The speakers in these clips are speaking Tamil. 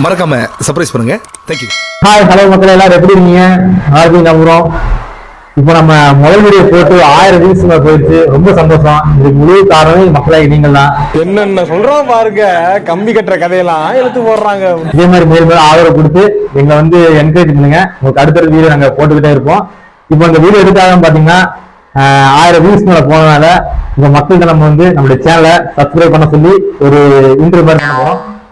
மறக்காம சர்ப்ரைஸ் பண்ணுங்க. தேங்க்யூ ஹாய் ஹலோ மக்கள் எல்லாரும் எப்படி இருக்கீங்க? ஆர்பி நம்புறோம். இப்போ நம்ம முதல் வீடியோ போட்டு ஆயிரம் வியூஸ் போயிடுச்சு. ரொம்ப சந்தோஷம். இதுக்கு முழு காரணம் மக்களை நீங்கள் தான் என்னென்ன சொல்றான் பாருங்க. கம்பி கட்டுற கதையெல்லாம் எடுத்து போடுறாங்க. இதே மாதிரி மேல் மேலும் ஆதரவு கொடுத்து எங்களை வந்து என்கரேஜ் பண்ணுங்க. உங்களுக்கு அடுத்த வீடியோ நாங்கள் போட்டுக்கிட்டே இருப்போம். இப்போ இந்த வீடியோ எதுக்காக பார்த்தீங்கன்னா ஆயிரம் வியூஸ் மேலே போனதுனால இந்த மக்கள்கிட்ட நம்ம வந்து நம்மளுடைய சேனலை சப்ஸ்கிரைப் பண்ண சொல்லி ஒரு இன்டர்வியூ மாதிரி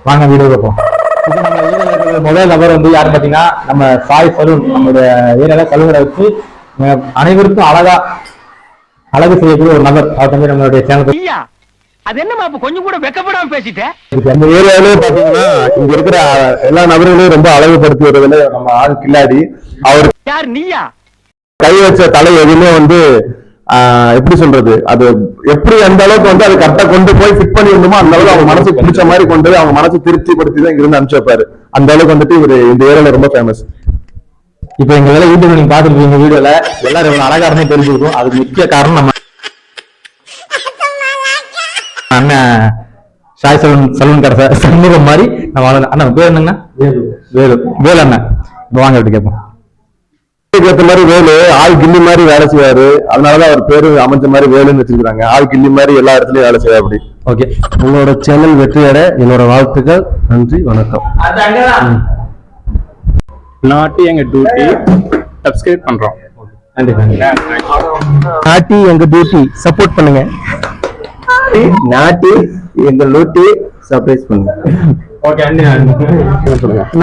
வாங்க வீடியோ பார்ப்போம் நம்ம முதல் நபர் வந்து யார் பார்த்தீங்கன்னா நம்ம சாய் சலூன் நம்மளுடைய ஏரியால சலூனை வச்சு அனைவருக்கும் அழகா அழகு செய்யக்கூடிய ஒரு நபர். அவர் வந்து நம்மளுடைய சேனல் அது என்னமா அப்ப கொஞ்சம் கூட வெக்கப்படாம பேசிட்ட? இருக்கு. அந்த ஏரியாவிலே பாத்தீங்கன்னா இங்க இருக்கிற எல்லா நபர்களையும் ரொம்ப அழகுபடுத்தி வருவதில் நம்ம ஆள் கில்லாடி. அவர் யார் நீயா? கை வச்ச தலை எதுவுமே வந்து எப்படி சொல்றது? அது எப்படி அந்த அளவுக்கு வந்து அது கரெக்டா கொண்டு போய் ஃபிட் பண்ணி இருந்தோமோ அந்த அளவுக்கு அவங்க மனசு பிடிச்ச மாதிரி கொண்டு போய் அவங்க மனசு திருப்திப்படுத்தி தான் இங்க இருந்து அனுப்பிச்சு வைப்பாரு. அந்த அளவுக்கு வந்துட்டு இவரு இந்த ஏரியால ரொம்ப ஃபேமஸ் இப்ப எங்க வேலை யூடியூப்ல நீங்க பாத்துருக்கீங்க வீடியோல எல்லாரும் எவ்வளவு அழகா இருந்தே தெரிஞ்சுக்கிறோம் அதுக்கு முக்கிய காரணம் நம்ம அண்ணன் சாய் சலூன் சலூன் கடை சார் சண்முகம் மாதிரி நம்ம அண்ணன் அண்ணன் பேர் என்னங்க? வேலு. வேலு. வேலு அண்ணன். வாங்க அப்படி கேட்போம். ஏத்த மாதிரி வேலு ஆள் கில்லி மாதிரி வேலை செய்வாரு. அதனாலதான் அவர் பேரு அமைஞ்ச மாதிரி வேலுன்னு வச்சிருக்காங்க ஆள் கில்லி மாதிரி எல்லா இடத்துலயும் வேலை செய்வாரு அப்படி. ஓகே. உங்களோட சேனல் வெற்றியட என்னோட வாழ்த்துக்கள். நன்றி வணக்கம். நாட்டி எங்க டியூட்டி சப்ஸ்கிரைப் பண்றோம். நன்றி நன்றி. நாட்டி எங்க டியூட்டி சப்போர்ட் பண்ணுங்க. நாட்டி எங்க லூட்டி சர்ப்ரைஸ் பண்ணுங்க. ஓகே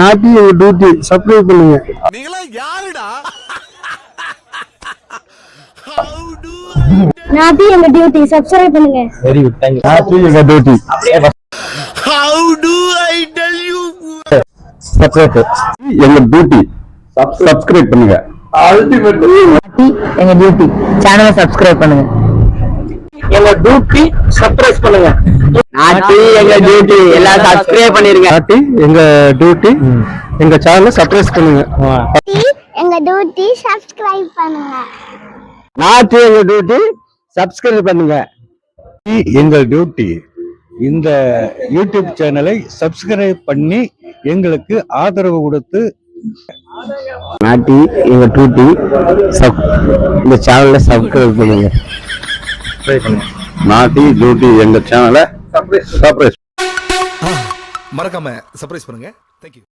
நாட்டி எங்க டியூட்டி சர்ப்ரைஸ் பண்ணுங்க. நீங்களா யாருடா? நாட்டி எங்க டியூட்டி சப்ஸ்கிரைப் பண்ணுங்க. Very good thank you naughty எங்க duty how to I tell you subscribe எங்க டியூட்டி சப்ஸ்கிரைப் பண்ணுங்க. அல்டிமேட் எங்க டியூட்டி சேனலை சப்ஸ்கிரைப் பண்ணுங்க. எங்க டியூட்டி சப்ஸ்கிரைப் பண்ணுங்க. நாட்டி எங்க டியூட்டி எல்லாம் சப்ஸ்கிரைப் பண்ணிருங்க. நாட்டி எங்க டியூட்டி எங்க சேனலை சப்ஸ்கிரைப் பண்ணுங்க. எங்க டியூட்டி சப்ஸ்கிரைப் பண்ணுங்க. நாட்டி எங்க டியூட்டி சப்ஸ்கிரைப் பண்ணுங்க. எங்கள் டியூட்டி இந்த யூடியூப் சேனலை சப்ஸ்கிரைப் பண்ணி எங்களுக்கு ஆதரவு கொடுத்து நாட்டி எங்க டியூட்டி இந்த சேனலை சப்ஸ்கிரைப் பண்ணுங்க. நாட்டி டியூட்டி எங்க சேனலை சர்ப்ரைஸ் மறக்காம சர்ப்ரைஸ் பண்ணுங்க. தேங்க்யூ